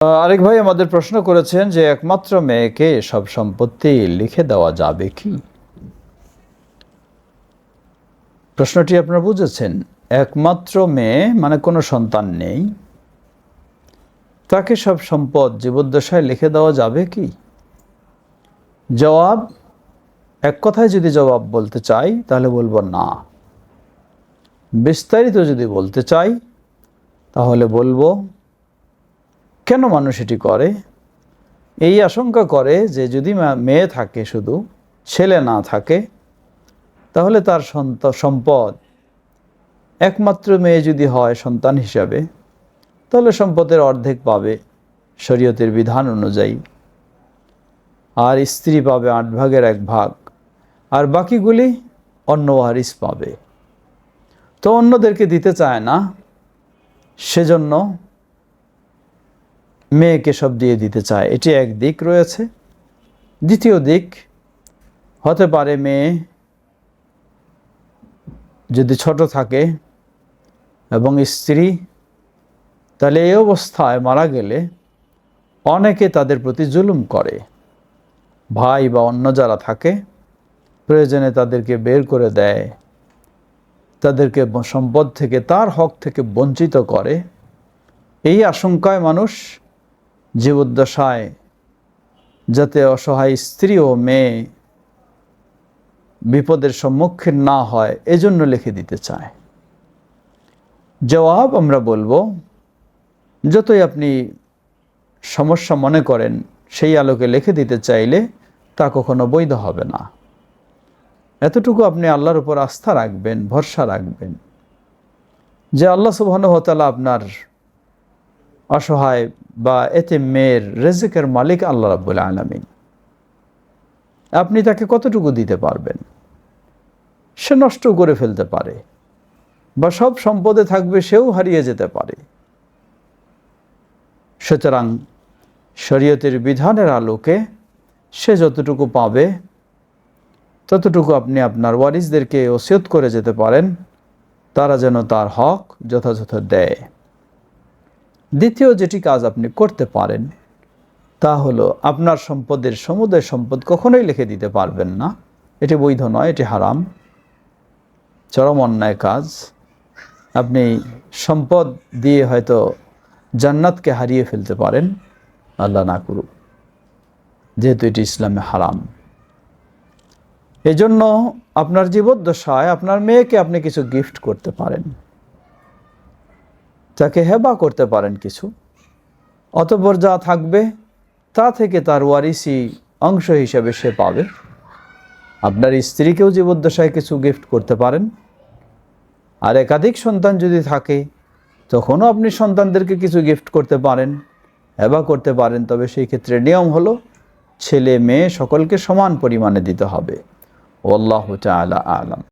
আরেক ভাই আমাদের প্রশ্ন করেছেন যে একমাত্র মেয়েকে সব সম্পত্তি লিখে দেওয়া যাবে কি? প্রশ্নটি আপনারা বুঝেছেন। একমাত্র মেয়ে মানে কোনো সন্তান নেই। তাকে সব সম্পদ জীবদ্দশায় লিখে দেওয়া যাবে কি? জবাব, এক কথায় যদি জবাব বলতে চাই, তাহলে বলব না। বিস্তারিত যদি বলতে চাই, তাহলে বলব কেন মানুষ এটি করে? এই আশঙ্কা করে যে যদি মেয়ে থাকে শুধু, ছেলে না থাকে, তাহলে তার সম্পদ, একমাত্র মেয়ে যদি হয় সন্তান হিসাবে, তাহলে সম্পদের অর্ধেক পাবে শরীয়তের বিধান অনুযায়ী। আর স্ত্রী পাবে আট ভাগের এক ভাগ, আর বাকিগুলি অন্য ওয়ারিস পাবে। তো অন্যদেরকে দিতে চায় না, সেজন্য মেয়েকে সব দিয়ে দিতে চায়। এটি এক দিক রয়েছে। দ্বিতীয় দিক হতে পারে মেয়ে যদি ছোট থাকে এবং স্ত্রী, তাহলে এই অবস্থায় মারা গেলে অনেকে তাদের প্রতি জুলুম করে। ভাই বা অন্য যারা থাকে, প্রয়োজনে তাদেরকে বের করে দেয়। তাদেরকে সম্পদ থেকে, তার হক থেকে বঞ্চিত করে। এই আশঙ্কায় মানুষ জীবদ্দশায় যাতে অসহায় স্ত্রী ও মেয়ে বিপদের সম্মুখীন না হয়, এজন্য লিখে দিতে চায়। জবাব আমরা বলব, যতই আপনি সমস্যা মনে করেন, সেই আলোকে লিখে দিতে চাইলে তা কখনো বৈধ হবে না। এতটুকু আপনি আল্লাহর উপর আস্থা রাখবেন, ভরসা রাখবেন যে আল্লাহ সুবাহতালা আপনার অসহায় বা এতে মেয়ের রেজেকের মালিক আল্লাহ রাবুল আলমিন। আপনি তাকে কতটুকু দিতে পারবেন? সে নষ্ট করে ফেলতে পারে বা সব সম্পদে থাকবে, সেও হারিয়ে যেতে পারে। সুতরাং শরীয়তের বিধানের আলোকে সে যতটুকু পাবে, ততটুকু আপনি আপনার ওয়ারিসদেরকে ওসিয়ত করে যেতে পারেন, তারা যেন তার হক যথাযথ দেয়। দ্বিতীয় যেটি কাজ আপনি করতে পারেন, তা হলো আপনার সম্পদের সমুদয় সম্পদ কখনোই লিখে দিতে পারবেন না। এটি বৈধ নয়, এটি হারাম। চরম অন্যায় কাজ। আপনি সম্পদ দিয়ে হয়তো জান্নাতকে হারিয়ে ফেলতে পারেন, আল্লাহ না করুক। যেহেতু এটি ইসলামে হারাম। এজন্য আপনার জীবদ্দশায় আপনার মেয়েকে আপনি কিছু গিফট করতে পারেন। তাকে হেবা করতে পারেন কিছু। অতপর যা থাকবে, তা থেকে তার ওয়ারিসি অংশ হিসেবে সে পাবে। আপনার স্ত্রীকেও জীবদ্দশায় কিছু গিফট করতে পারেন। আর একাধিক সন্তান যদি থাকে, তখনও আপনি সন্তানদেরকে কিছু গিফট করতে পারেন, হেবা করতে পারেন। তবে সেই ক্ষেত্রে নিয়ম হলো, ছেলে মেয়ে সকলকে সমান পরিমাণে দিতে হবে। ওল্লাহ তালা আলাম।